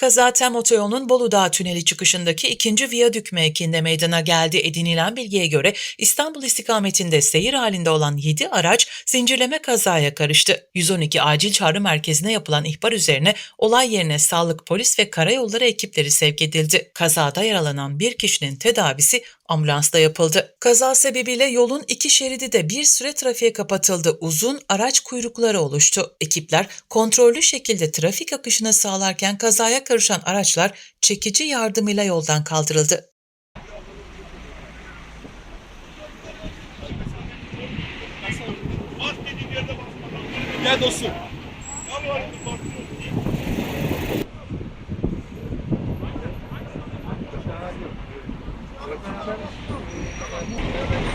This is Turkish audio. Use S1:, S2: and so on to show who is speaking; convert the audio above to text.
S1: Kaza Tem Otoyolu'nun Bolu Dağı Tüneli çıkışındaki ikinci viyadük mevkiinde meydana geldi. Edinilen bilgiye göre İstanbul istikametinde seyir halinde olan 7 araç zincirleme kazaya karıştı. 112 acil çağrı merkezine yapılan ihbar üzerine olay yerine sağlık, polis ve karayolları ekipleri sevk edildi. Kazada yaralanan bir kişinin tedavisi ambulansla yapıldı. Kaza sebebiyle yolun iki şeridi de bir süre trafiğe kapatıldı. Uzun araç kuyrukları oluştu. Ekipler kontrollü şekilde trafik akışını sağlarken kazaya karışan araçlar çekici yardımıyla yoldan kaldırıldı.
S2: Gel dostum. Thank you.